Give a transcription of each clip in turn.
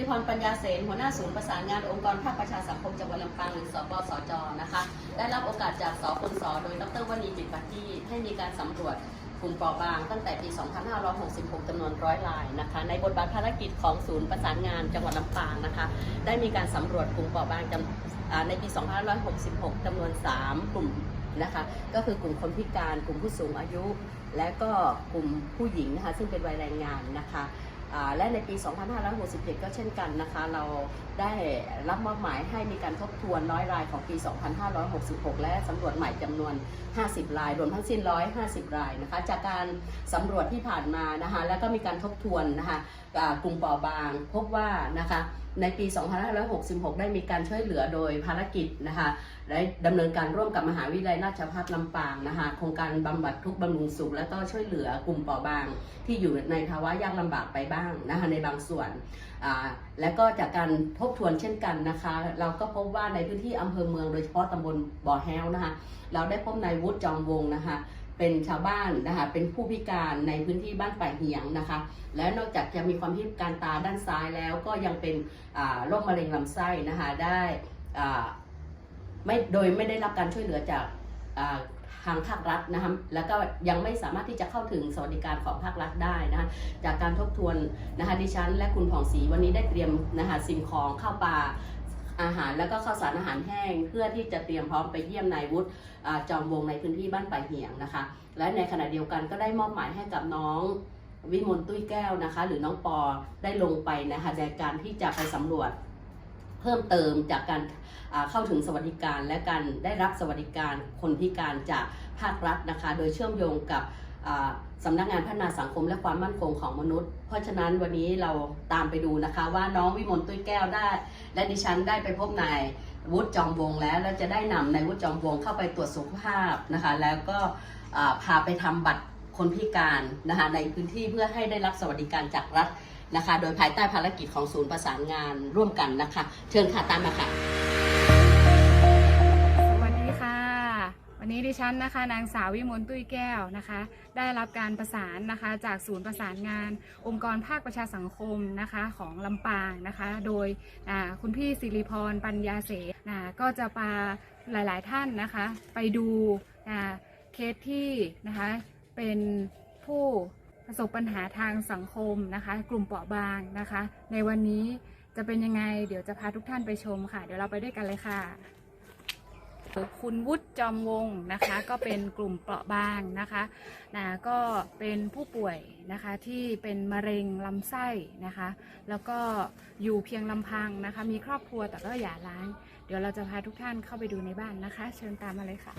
ศิริพรปัญญาเสนหัวหน้าศูนย์ประสานงานองค์กรภาคประชาสังคมจังหวัดลำปางหรือสปสจนะคะได้รับโอกาสจากสปสโดยดรวณีจิตปัตตีให้มีการสำรวจกลุ่มเปราะบางตั้งแต่ปี 2566จำนวนร้อยรายนะคะ ในบทบาทภารกิจของศูนย์ประสานงานจังหวัดลำปางนะคะ ได้มีการสำรวจกลุ่มเปราะบางจำในปี 2566จำนวน 3 กลุ่มนะคะ ก็คือกลุ่มคนพิการ กลุ่มผู้สูงอายุ และก็กลุ่มผู้หญิงนะคะ ซึ่งเป็นวัยแรงงานนะคะ และในปี 2567 ก็เช่นกันนะคะ เราได้รับมอบหมายให้มีการทบทวนร้อยรายของปี 2566 และสำรวจใหม่จำนวน 50 ราย รวมทั้งสิ้น 150 รายนะคะ จากการสำรวจที่ผ่านมานะคะ แล้วก็มีการทบทวนนะคะกลุ่มปอบางพบว่านะคะ ในปี 2566 ได้มีการช่วยเหลือโดยภารกิจนะคะได้ดำเนินการร่วมกับมหาวิทยาลัยราชภัฏลำปางนะคะโครงการบำบัดทุกข์บำรุงสุขและก็ช่วยเหลือกลุ่มเปราะบาง ที่อยู่ในภาวะยากลำบากไปบ้างนะคะในบางส่วน และก็จากการทบทวนเช่นกันนะคะ เราก็พบว่าในพื้นที่อำเภอเมืองโดยเฉพาะตำบลบ่อแฮวนะคะเราได้พบนายวุฒิจอมวงนะคะ เป็นชาวบ้านนะคะเป็นผู้พิการในพื้นที่บ้านป่ายเหียงนะคะ และนอกจากจะมีความพิการตาด้านซ้ายแล้วก็ยังเป็นโรคมะเร็งลำไส้นะคะได้ไม่โดยไม่ได้รับการช่วยเหลือจากทางภาครัฐนะคะแล้วก็ยังไม่สามารถที่จะเข้าถึงสวัสดิการของภาครัฐได้นะคะจากการทบทวนนะคะดิฉัน และคุณผ่องศรีวันนี้ได้เตรียมนะคะสิ่งของข้าวปลา อาหารแล้วก็ข้าวสารอาหารแห้ง เพื่อที่จะเตรียมพร้อมไปเยี่ยมนายวุฒิจอมวงในพื้นที่บ้านป่าเหียงนะคะ และในขณะเดียวกันก็ได้มอบหมายให้กับน้องวิมลตุ้ยแก้วนะคะ หรือน้องปอได้ลงไปนะคะในการที่จะไปสำรวจเพิ่มเติมจากการเข้าถึงสวัสดิการ และการได้รับสวัสดิการคนพิการจากภาครัฐนะคะ โดยเชื่อมโยงกับ สำนักงานพัฒนาสังคมและความมั่นคงของมนุษย์ เพราะฉะนั้นวันนี้เราตามไปดูนะคะว่าน้องวิมลตุ้ยแก้วได้ และดิฉันได้ไปพบนายวุฒิจอมวงแล้วและจะได้นำนายวุฒิจอมวงเข้าไปตรวจสุขภาพนะคะแล้วก็พาไปทำบัตรคนพิการนะคะในพื้นที่เพื่อให้ได้รับสวัสดิการจากรัฐนะคะ โดยภายใต้ภารกิจของศูนย์ประสานงานร่วมกันนะคะ เชิญค่ะตามมาค่ะ วันนี้ดิฉันนะคะนางสาววิมลตุ้ยแก้วนะคะ ได้รับการประสานนะคะจากศูนย์ประสานงาน องค์กรภาคประชาสังคมนะคะของลำปางนะคะ โดยคุณพี่สิริพรปัญญาเสนะก็จะพาหลาย ๆ ท่านนะคะ ไปดูเคสที่นะคะเป็นผู้ประสบปัญหาทางสังคมนะคะ กลุ่มเปราะบางนะคะ ในวันนี้จะเป็นยังไง เดี๋ยวจะพาทุกท่านไปชมค่ะ เดี๋ยวเราไปด้วยกันเลยค่ะ คุณวุฒิจอมวงนะคะ ก็เป็นกลุ่มเปราะบางนะคะนะก็เป็นผู้ป่วยนะคะที่เป็นมะเร็งลำไส้นะคะ แล้วก็อยู่เพียงลำพังนะคะ มีครอบครัวแต่ก็หย่าร้าง เดี๋ยวเราจะพาทุกท่านเข้าไปดูในบ้านนะคะ เชิญตามมาเลยค่ะ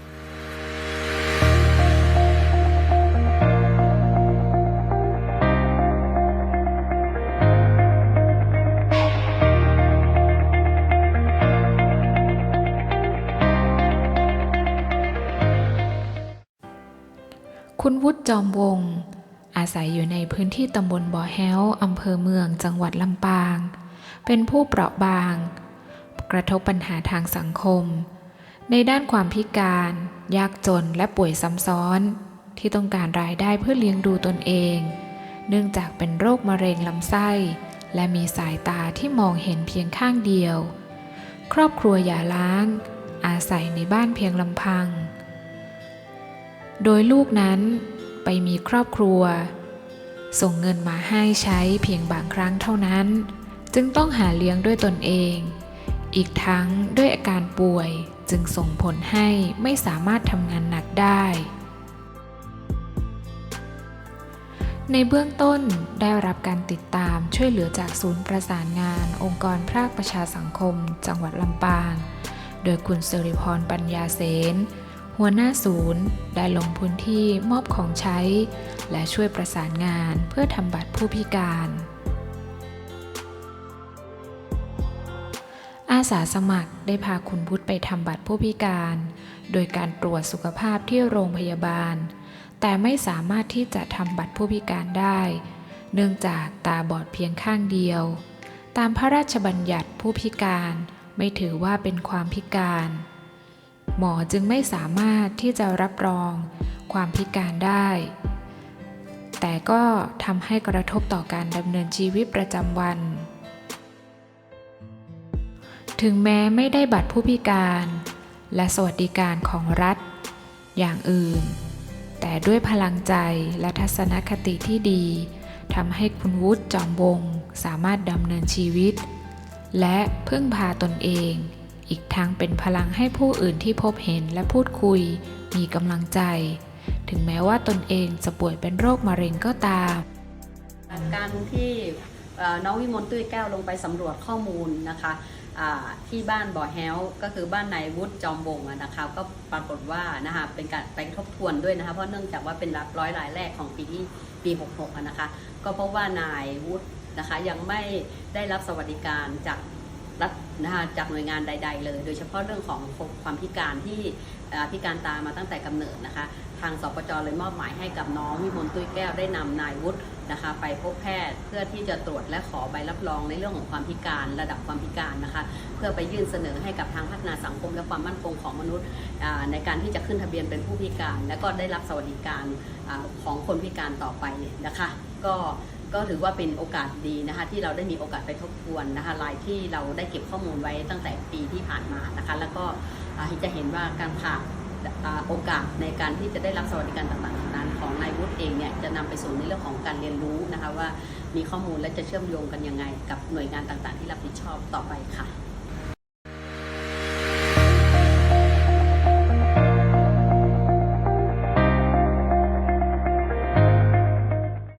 คุณวุฒิจอมวง อาศัยอยู่ในพื้นที่ตำบลบ่อแฮ้วอำเภอเมืองจังหวัดลำปาง เป็นผู้เปราะบาง กระทบปัญหาทางสังคม ในด้านความพิการ ยากจนและป่วยซ้ำซ้อน ที่ต้องการรายได้เพื่อเลี้ยงดูตนเอง เนื่องจากเป็นโรคมะเร็งลำไส้ และมีสายตาที่มองเห็นเพียงข้างเดียว ครอบครัวอย่าล้าง อาศัยในบ้านเพียงลำพัง โดยลูกนั้นไปมีครอบครัว ส่งเงินมาให้ใช้เพียงบางครั้งเท่านั้น จึงต้องหาเลี้ยงด้วยตนเอง อีกทั้งด้วยอาการป่วยจึงส่งผลให้ไม่สามารถทำงานหนักได้ ในเบื้องต้นได้รับการติดตามช่วยเหลือจากศูนย์ประสานงาน องค์กรภาคประชาสังคม จังหวัดลำปาง โดยคุณสิริพรปัญญาเสน หัวหน้าศูนย์ได้ลงพื้นที่มอบของใช้ และช่วยประสานงานเพื่อทำบัตรผู้พิการ อาสาสมัครได้พาคุณพุทธไปทำบัตรผู้พิการ โดยการตรวจสุขภาพที่โรงพยาบาล แต่ไม่สามารถที่จะทำบัตรผู้พิการได้ เนื่องจากตาบอดเพียงข้างเดียว ตามพระราชบัญญัติผู้พิการ ไม่ถือว่าเป็นความพิการ หมอจึงไม่สามารถที่จะรับรองความพิการได้ แต่ก็ทำให้กระทบต่อการดำเนินชีวิตประจำวัน ถึงแม้ไม่ได้บัตรผู้พิการ และสวัสดิการของรัฐ อย่างอื่น แต่ด้วยพลังใจและทัศนคติที่ดีทำให้คุณวุฒิจอมวงสามารถดำเนินชีวิต และพึ่งพาตนเอง อีกทั้งเป็นพลังให้ผู้อื่นที่พบเห็นและพูดคุย มีกำลังใจ ถึงแม้ว่าตนเองจะป่วยเป็นโรคมะเร็งก็ตาม การที่น้องวิมลตุ้ยแก้วลงไปสำรวจข้อมูลนะคะที่บ้านบ่อแฮวก็คือบ้านนายวุฒิจอมวงศ์อะนะคะก็ปรากฏว่านะคะเป็นการไปทบทวนด้วยนะคะเพราะเนื่องจากว่าเป็นรับร้อยรายแรกของปีที่ปี 66นะคะก็เพราะว่านายวุฒินะคะยังไม่ได้รับสวัสดิการจาก รัฐนะคะจากหน่วยงานใด ๆ เลย โดยเฉพาะเรื่องของความพิการที่พิการตามาตั้งแต่กำเนิดนะคะ ทางสปจเลยมอบหมายให้กับน้องวิมลตุ้ยแก้วได้นำนายวุฒินะคะ ไปพบแพทย์เพื่อที่จะตรวจและขอใบรับรองในเรื่องของความพิการระดับความพิการนะคะ เพื่อไปยื่นเสนอให้กับทางพัฒนาสังคมและความมั่นคงของมนุษย์ในการที่จะขึ้นทะเบียนเป็นผู้พิการ และก็ได้รับสวัสดิการอของคนพิการต่อไปนะคะ ก็ ก็ถือว่าเป็นโอกาสดีนะคะที่เราได้มีโอกาสไปทบทวนนะคะรายที่เราได้เก็บข้อมูลไว้ตั้งแต่ปีที่ผ่านมานะคะแล้วก็จะเห็นว่าการผ่าโอกาสในการที่จะได้รับสวัสดิการต่างๆเหล่านั้นของนายวุฒิเองเนี่ยจะนำไปสู่ในเรื่องของการเรียนรู้นะคะว่ามีข้อมูลและจะเชื่อมโยงกันยังไง กับหน่วยงานต่างๆ ที่รับผิดชอบต่อไปค่ะ